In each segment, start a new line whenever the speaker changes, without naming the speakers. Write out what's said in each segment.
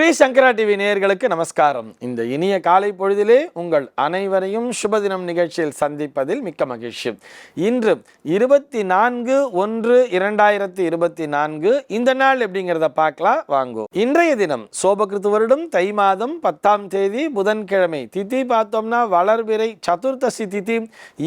ஸ்ரீ சங்கரா TV நேயர்களுக்கு நமஸ்காரம். இந்த இனிய காலை பொழுதிலே உங்கள் அனைவரையும் சுபதினம் நிகழ்ச்சியில் சந்திப்பதில் மிக்க மகிழ்ச்சி. இன்று இருபத்தி நான்கு ஒன்று இரண்டாயிரத்தி இருபத்தி நான்கு இந்த நாள் எப்படிங்கிறத பார்க்கலாம் வாங்கோ. இன்றைய தினம் சோபகிருத்து வருடம் தை மாதம் பத்தாம் தேதி புதன்கிழமை திதி பார்த்தோம்னா வளர்பிறை சதுர்த்தசி திதி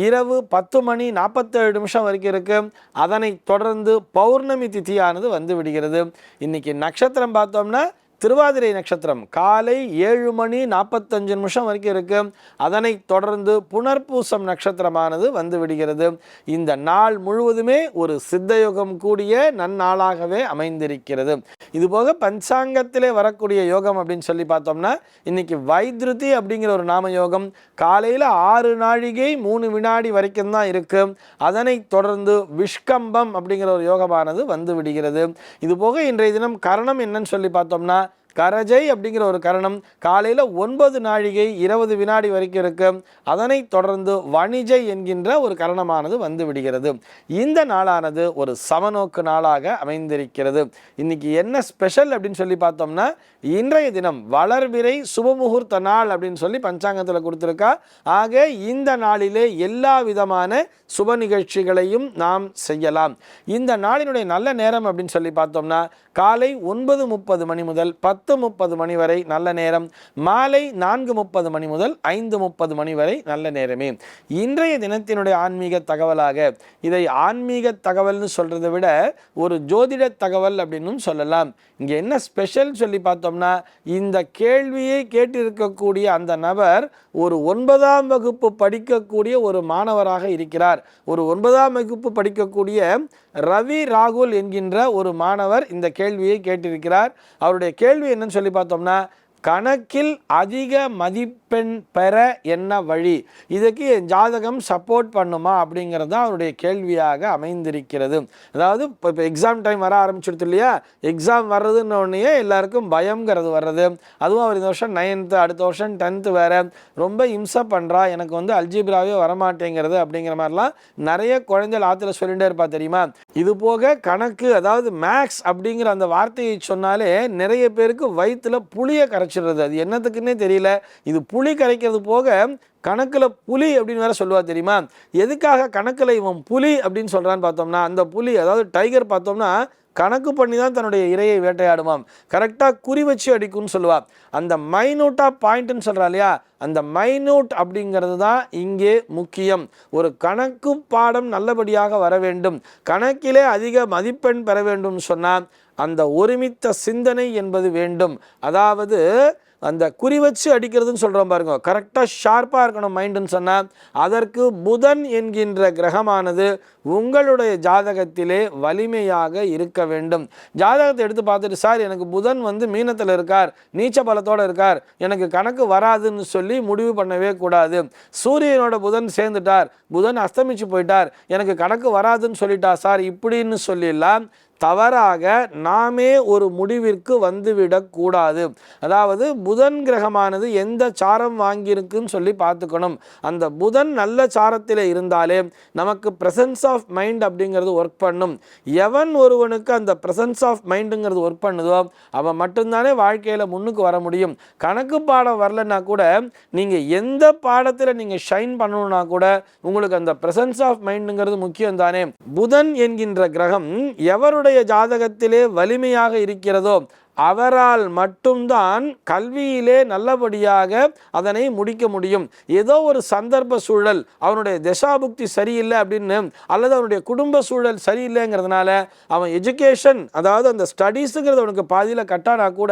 இரவு பத்து மணி நாற்பத்தேழு நிமிஷம் வரைக்கும் இருக்கு. அதனை தொடர்ந்து பௌர்ணமி திதியானது வந்து விடுகிறது. இன்னைக்கு நட்சத்திரம் பார்த்தோம்னா திருவாதிரை நட்சத்திரம் காலை ஏழு மணி நாற்பத்தஞ்சு நிமிஷம் வரைக்கும் இருக்கு. அதனை தொடர்ந்து புனர்பூசம் நட்சத்திரமானது வந்து விடுகிறது. இந்த நாள் முழுவதுமே ஒரு சித்தயோகம் கூடிய நன்னாளாகவே அமைந்திருக்கிறது. இதுபோக பஞ்சாங்கத்திலே வரக்கூடிய யோகம் அப்படின்னு சொல்லி பார்த்தோம்னா இன்னைக்கு வைத்ருதி அப்படிங்கிற ஒரு நாம யோகம் காலையில் ஆறு நாழிகை மூணு வினாடி வரைக்கும் தான் இருக்கு. அதனை தொடர்ந்து விஷ்கம்பம் அப்படிங்கிற ஒரு யோகமானது வந்து விடுகிறது. இதுபோக இன்றைய தினம் கரணம் என்னன்னு சொல்லி பார்த்தோம்னா கரஜை அப்படிங்கிற ஒரு கரணம் காலையில் ஒன்பது நாழிகை இருபது வினாடி வரைக்கும் இருக்கு. அதனை தொடர்ந்து வணிஜை என்கின்ற ஒரு கரணமானது வந்து விடுகிறது. இந்த நாளானது ஒரு சமநோக்கு நாளாக அமைந்திருக்கிறது. இன்னைக்கு என்ன ஸ்பெஷல் அப்படின்னு சொல்லி பார்த்தோம்னா இன்றைய தினம் வளர்விரை சுபமுகூர்த்த நாள் அப்படின்னு சொல்லி பஞ்சாங்கத்தில் கொடுத்துருக்கா. ஆக இந்த நாளிலே எல்லா விதமான சுப நிகழ்ச்சிகளையும் நாம் செய்யலாம். இந்த நாளினுடைய நல்ல நேரம் அப்படின்னு சொல்லி பார்த்தோம்னா காலை ஒன்பது முப்பது மணி முதல் பத்து பத்து முப்பது மணி வரை நல்ல நேரம் மாலை நான்கு முப்பது மணி முதல் ஐந்து முப்பது மணி வரை நல்ல நேரமே. இன்றைய தினத்தினுடைய ஆன்மீக தகவலாக இதை ஆன்மீக தகவல்னு சொல்கிறத விட ஒரு ஜோதிட தகவல் அப்படின்னும் சொல்லலாம். இங்கே என்ன ஸ்பெஷல் சொல்லி பார்த்தோம்னா இந்த கேள்வியை கேட்டிருக்கக்கூடிய அந்த நபர் ஒரு ஒன்பதாம் வகுப்பு படிக்கக்கூடிய ஒரு மாணவராக இருக்கிறார். ஒரு ஒன்பதாம் வகுப்பு படிக்கக்கூடிய ரவி ராகுல் என்கின்ற ஒரு மாணவர் இந்த கேள்வியை கேட்டிருக்கிறார். அவருடைய கேள்வி என்னன்னு சொல்லி பார்த்தோம்னா கணக்கில் அதிக மதிப்பு பெண் பெற என்ன வழி? இதுக்கு என் ஜாதகம் சப்போர்ட் பண்ணுமா? அப்படிங்கிறது தான் அவருடைய கேள்வியாக அமைந்திருக்கிறது. அதாவது இப்போ இப்போ எக்ஸாம் டைம் வர ஆரம்பிச்சிடுது இல்லையா? எக்ஸாம் வர்றதுன்னு எல்லாருக்கும் பயங்கிறது வர்றது. அதுவும் அவர் இந்த வருஷம் நைன்த்து அடுத்த வருஷம் டென்த்து வேறு. ரொம்ப இம்சை பண்ணுறா எனக்கு வந்து அல்ஜிப்ராவே வரமாட்டேங்கிறது அப்படிங்கிற மாதிரிலாம் நிறைய குழந்தைகள் ஆற்றுல சொல்லிகிட்டே இருப்பா தெரியுமா? இது போக கணக்கு அதாவது மேக்ஸ் அப்படிங்கிற அந்த வார்த்தையை சொன்னாலே நிறைய பேருக்கு வயிற்றில் புளியை கரைச்சிடுறது. அது என்னத்துக்குன்னே தெரியல. இது புளி கரைக்கிறது போக கணக்கில் புலி அப்படின்னு வேற சொல்லுவா தெரியுமா? எதுக்காக கணக்கில் இவன் புலி அப்படின்னு சொல்கிறான்னு பார்த்தோம்னா அந்த புலி அதாவது டைகர் பார்த்தோம்னா கணக்கு பண்ணி தான் தன்னுடைய இரையை வேட்டையாடுமாம். கரெக்டாக குறி வச்சு அடிக்கும்னு சொல்லுவா. அந்த மைனூட்டாக பாயிண்ட்னு சொல்கிறா இல்லையா? அந்த மைனூட் அப்படிங்கிறது தான் இங்கே முக்கியம். ஒரு கணக்கு பாடம் நல்லபடியாக வர வேண்டும். கணக்கிலே அதிக மதிப்பெண் பெற வேண்டும் சொன்னால் அந்த ஒருமித்த சிந்தனை என்பது வேண்டும். அதாவது அந்த குறி வச்சு அடிக்கிறதுன்னு சொல்கிறோம் பாருங்க. கரெக்டாக ஷார்ப்பாக இருக்கணும் மைண்டுன்னு சொன்னால் அதற்கு புதன் என்கின்ற கிரகமானது உங்களுடைய ஜாதகத்திலே வலிமையாக இருக்க வேண்டும். ஜாதகத்தை எடுத்து பார்த்துட்டு சார் எனக்கு புதன் வந்து மீனத்தில் இருக்கார் நீச்ச பலத்தோடு இருக்கார் எனக்கு கணக்கு வராதுன்னு சொல்லி முடிவு பண்ணவே கூடாது. சூரியனோட புதன் சேர்ந்துட்டார் புதன் அஸ்தமிச்சு போயிட்டார் எனக்கு கணக்கு வராதுன்னு சொல்லிட்டா சார் இப்படின்னு சொல்லிடலாம். தவறாக நாமே ஒரு முடிவிற்கு வந்துவிடக்கூடாது அதாவது புதன் கிரகமானது எந்த சாரம் வாங்கியிருக்குன்னு சொல்லி பார்த்துக்கணும். அந்த புதன் நல்ல சாரத்தில் இருந்தாலே நமக்கு ப்ரெசன்ஸ் ஆஃப் மைண்ட் அப்படிங்கிறது ஒர்க் பண்ணும். எவன் ஒருவனுக்கு அந்த ப்ரெசன்ஸ் ஆஃப் மைண்டுங்கிறது ஒர்க் பண்ணுதோ அவன் மட்டும்தானே வாழ்க்கையில் முன்னுக்கு வர முடியும். கணக்கு பாடம் வரலன்னா கூட நீங்கள் எந்த பாடத்தில் நீங்கள் ஷைன் பண்ணணும்னா கூட உங்களுக்கு அந்த ப்ரெசன்ஸ் ஆஃப் மைண்டுங்கிறது முக்கியம் தானே புதன் என்கின்ற கிரகம் எவருடைய ஜாதகத்திலே வலிமையாக இருக்கிறதோ அவரால் மட்டும்தான் கல்வியிலே நல்லபடியாக அதனை முடிக்க முடியும். ஏதோ ஒரு சந்தர்ப்ப சூழல் அவனுடைய தசாபுக்தி சரியில்லை அப்படின்னு அல்லது அவனுடைய குடும்ப சூழல் சரியில்லைங்கிறதுனால அவன் எஜுகேஷன் அதாவது அந்த ஸ்டடீஸுங்கிறது அவனுக்கு பாதியில் கட்டானா கூட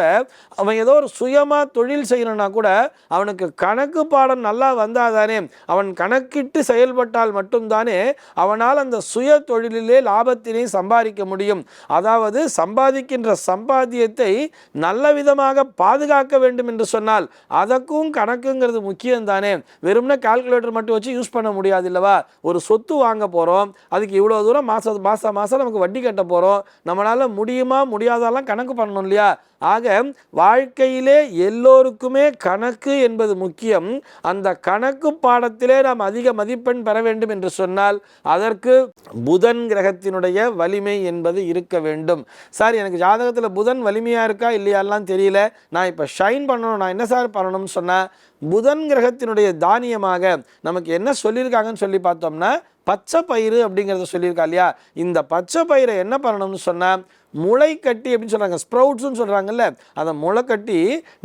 அவன் ஏதோ ஒரு சுயமாக தொழில் செய்யணும்னா கூட அவனுக்கு கணக்கு பாடம் நல்லா வந்தாதானே அவன் கணக்கிட்டு செயல்பட்டால் மட்டும்தானே அவனால் அந்த சுய தொழிலிலே லாபத்தினை சம்பாதிக்க முடியும். அதாவது சம்பாதிக்கின்ற சம்பாத்தியத்தை நல்ல விதமாக பாதுகாக்க வேண்டும் என்று சொன்னால் அதற்கும் கணக்குங்கிறது முக்கியம் தானே வெறும்னா கால்குலேட்டர் மட்டும் வச்சு யூஸ் பண்ண முடியாது இல்லவா? ஒரு சொத்து வாங்க போகிறோம் அதுக்கு இவ்வளோ தூரம் மாதம் மாதம் மாதம் நமக்கு வட்டி கட்ட போகிறோம் நம்மளால் முடியுமா முடியாதெல்லாம் கணக்கு பண்ணணும் இல்லையா? ஆக வாழ்க்கையிலே எல்லோருக்குமே கணக்கு என்பது முக்கியம். அந்த கணக்கு பாடத்திலே நாம் அதிக மதிப்பெண் பெற வேண்டும் என்று சொன்னால் அதற்கு புதன் கிரகத்தினுடைய வலிமை என்பது இருக்க வேண்டும். சார் எனக்கு ஜாதகத்தில் புதன் வலிமையாக இருக்கா இல்லையாலாம் தெரியல. நான் இப்போ ஷைன் பண்ணணும் நான் என்ன சார் பண்ணணும்னு சொன்னேன் புதன் கிரகத்தினுடைய தானியமாக நமக்கு என்ன சொல்லியிருக்காங்கன்னு சொல்லி பார்த்தோம்னா பச்சை பயிறு அப்படிங்கிறத சொல்லியிருக்கா இல்லையா? இந்த பச்சை பயிரை என்ன பண்ணணும்னு சொன்னால் முளை கட்டி அப்படின்னு சொல்கிறாங்க ஸ்ப்ரவுட்ஸ்னு சொல்கிறாங்கல்ல அந்த முளை கட்டி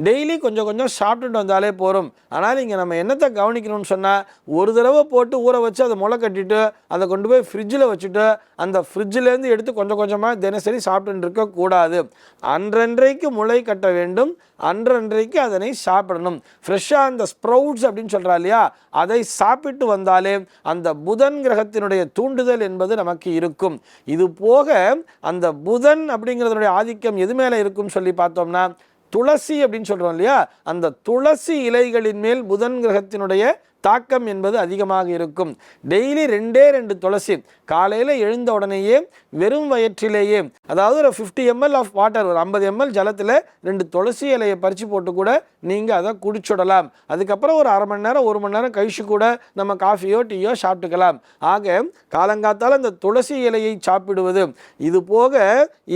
டெய்லி கொஞ்சம் கொஞ்சம் சாப்பிட்டுட்டு வந்தாலே போகிறோம் ஆனால் இங்கே நம்ம என்னத்தை கவனிக்கணும்னு சொன்னால் ஒரு தடவை போட்டு ஊற வச்சு அதை முளை கட்டிட்டு அதை கொண்டு போய் ஃப்ரிட்ஜில் வச்சுட்டு அந்த ஃப்ரிட்ஜிலேருந்து எடுத்து கொஞ்சம் கொஞ்சமாக தினசரி சாப்பிட்டு இருக்கக்கூடாது அன்றன்றைக்கு முளை கட்ட வேண்டும். அன்றன்றைக்கு அதனை சாப்பிடணும். ஃப்ரெஷ்ஷாக அந்த ஸ்ப்ரவுட்ஸ் அப்படின்னு சொல்கிறா இல்லையா அதை சாப்பிட்டு வந்தாலே அந்த புதன் கிரகத்தினுடைய தூண்டுதல் என்பது நமக்கு இருக்கும். இது போக அந்த புதன் அப்படிங்கிறதுடைய ஆதிக்கம் எது மேலே இருக்கும் சொல்லி பார்த்தோம்னா துளசி அப்படின்னு சொல்கிறோம் இல்லையா? அந்த துளசி இலைகளின் மேல் புதன் கிரகத்தினுடைய தாக்கம் என்பது அதிகமாக இருக்கும். டெய்லி ரெண்டே ரெண்டு துளசி காலையில் எழுந்த உடனேயே வெறும் வயிற்றிலேயே அதாவது ஒரு ஃபிஃப்டி எம்எல் ஆஃப் வாட்டர் ஒரு ஐம்பது எம்எல் ஜலத்தில் ரெண்டு துளசி இலையை பறித்து போட்டு கூட நீங்கள் அதை குடிச்சுடலாம். அதுக்கப்புறம் ஒரு அரை மணி நேரம் ஒரு மணி நேரம் கழிச்சு கூட நம்ம காஃபியோ டீயோ சாப்பிட்டுக்கலாம். ஆக காலங்காத்தால் அந்த துளசி இலையை சாப்பிடுவது இது போக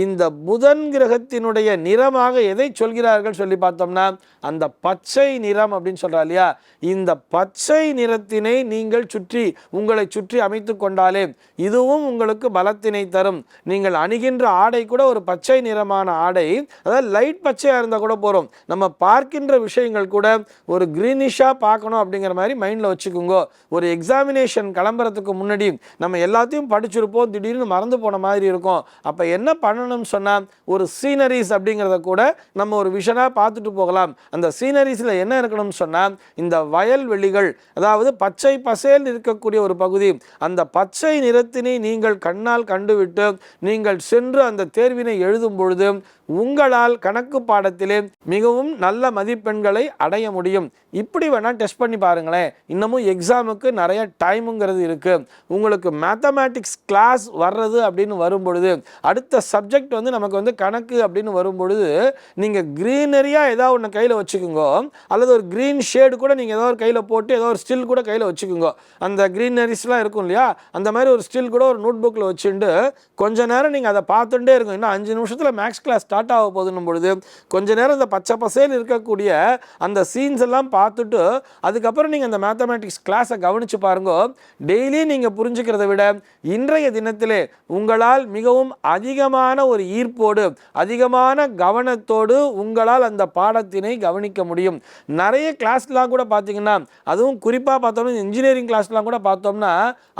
இந்த புதன் கிரகத்தினுடைய நிறமாக எதை சொல்கிறார்கள் சொல்லி பார்த்தோம்னா அந்த பச்சை நிறம் அப்படின்னு சொல்கிறா இல்லையா? இந்த பச்சை நிறத்தினை நீங்கள் சுற்றி உங்களை சுற்றி அமைத்து கொண்டாலே இதுவும் உங்களுக்கு பலத்தினை தரும். நீங்கள் அணுகின்ற ஆடை கூட ஒரு பச்சை நிறமான ஆடை அதாவது லைட் பச்சையாக இருந்தால் கூட போகிறோம் நம்ம பார்க்கின்ற விஷயங்கள் கூட ஒரு க்ரீனிஷாக பார்க்கணும் அப்படிங்கிற மாதிரி மைண்டில் வச்சுக்கோங்க. ஒரு எக்ஸாமினேஷன் கிளம்புறதுக்கு முன்னாடி நம்ம எல்லாத்தையும் படிச்சிருப்போம் திடீர்னு மறந்து போன மாதிரி இருக்கும். அப்போ என்ன பண்ணணும்னு சொன்னால் ஒரு சீனரிஸ் அப்படிங்கிறத கூட நம்ம ஒரு விஷனாக பார்த்துட்டு போகலாம். அந்த சீனரிஸில் என்ன இருக்கணும்னு சொன்னால் இந்த வயல்வெளிகள் அதாவது பச்சை பசேல் இருக்கக்கூடிய ஒரு பகுதி. அந்த பச்சை நிறத்தினை நீங்கள் கண்ணால் கண்டுவிட்டு நீங்கள் சென்று அந்த தேர்வினை எழுதும் பொழுது உங்களால் கணக்கு பாடத்திலே மிகவும் நல்ல மதிப்பெண்களை அடைய முடியும். இப்படி வேணால் டெஸ்ட் பண்ணி பாருங்களேன். இன்னமும் எக்ஸாமுக்கு நிறைய டைமுங்கிறது இருக்குது உங்களுக்கு மேத்தமேட்டிக்ஸ் கிளாஸ் வர்றது அப்படின்னு வரும்பொழுது அடுத்த சப்ஜெக்ட் வந்து நமக்கு வந்து கணக்கு அப்படின்னு வரும்பொழுது நீங்கள் க்ரீனரியாக ஏதாவது ஒன்று கையில் வச்சுக்கோங்க அல்லது ஒரு க்ரீன் ஷேடு கூட நீங்கள் ஏதோ ஒரு கையில் போட்டு ஏதோ ஒரு ஸ்டில் கூட கையில் வச்சுக்கோங்க. அந்த க்ரீனரிஸ்லாம் இருக்கும் இல்லையா? அந்த மாதிரி ஒரு ஸ்டில் கூட ஒரு நோட் புக்கில் வச்சுட்டு கொஞ்ச நேரம் நீங்கள் அதை பார்த்துட்டே இருக்கும் இன்னும் அஞ்சு நிமிஷத்தில் மேக்ஸ் கிளாஸ் ஸ்டார்ட் ஆக போகுதுன்னும் பொழுது கொஞ்ச நேரம் இந்த பச்சை பசேல் இருக்கக்கூடிய அந்த சீன்ஸ் எல்லாம் பார்த்துட்டு அதுக்கப்புறம் நீங்கள் அந்த மேத்தமேட்டிக்ஸ் கிளாஸை கவனித்து பாருங்க. டெய்லி நீங்கள் புரிஞ்சுக்கிறத விட இன்றைய தினத்திலே உங்களால் மிகவும் அதிகமான ஒரு ஈர்ப்போடு அதிகமான கவனத்தோடு உங்களால் அந்த பாடத்தினை கவனிக்க முடியும். நிறைய கிளாஸ்லாம் கூட பார்த்தீங்கன்னா அதுவும் குறிப்பாக பார்த்தோம்னா இன்ஜினியரிங் கிளாஸ்லாம் கூட பார்த்தோம்னா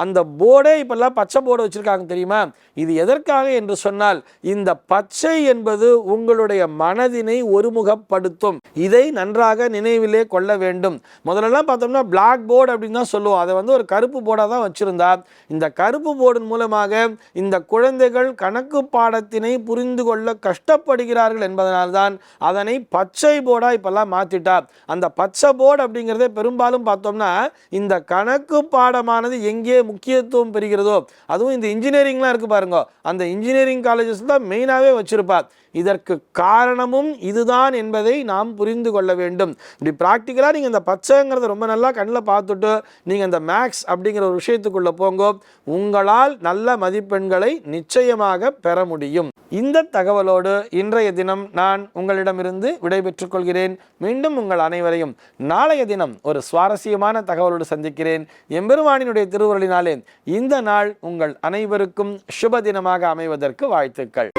அந்த போர்டே இப்போல்லாம் பச்சை போர்டு வச்சுருக்காங்க தெரியுமா? இது எதற்காக என்று சொன்னால் இந்த பச்சை என்பது உங்களுடைய மனதினை ஒருமுகப்படுத்தும். இதை நன்றாக நினைவிலே கொள்ள வேண்டும். முதல்லலாம் பார்த்தோம்னா பிளாக் போர்டு அப்படின்னு தான் சொல்லுவோம். அதை வந்து ஒரு கருப்பு போர்டாக தான் வச்சுருந்தா இந்த கருப்பு போர்டின் மூலமாக இந்த குழந்தைகள் கணக்கு பாடத்தினை புரிந்து கொள்ள கஷ்டப்படுகிறார்கள் என்பதனால்தான் அதனை பச்சை போர்டாக இப்போல்லாம் மாற்றிட்டார் அந்த பச்சை போர்டு அப்படிங்கிறதே பெரும்பாலும் பார்த்தோம்னா இந்த கணக்கு பாடமானது எங்கே முக்கியத்துவம் பெறுகிறதோ அதுவும் இந்த இன்ஜினியரிங்லாம் இருக்குது பாருங்க. அந்த இன்ஜினியரிங் காலேஜஸ் தான் மெயினாகவே வச்சுருப்பார் இதற்கு காரணமும் இதுதான் என்பதை நாம் புரிந்து கொள்ள வேண்டும். இப்படி ப்ராக்டிக்கலாக நீங்கள் இந்த பச்சைங்கிறத ரொம்ப நல்லா கண்ணில் பார்த்துட்டு நீங்கள் இந்த மேக்ஸ் அப்படிங்கிற ஒரு விஷயத்துக்குள்ளே போங்கோ உங்களால் நல்ல மதிப்பெண்களை நிச்சயமாக பெற முடியும். இந்த தகவலோடு இன்றைய தினம் நான் உங்களிடமிருந்து விடைபெற்றுக் கொள்கிறேன். மீண்டும் உங்கள் அனைவரையும் நாளைய தினம் ஒரு சுவாரஸ்யமான தகவலோடு சந்திக்கிறேன். எம்பெருமானினுடைய திருவுருளினாலே இந்த நாள் உங்கள் அனைவருக்கும் சுப தினமாக அமைவதற்கு வாழ்த்துக்கள்.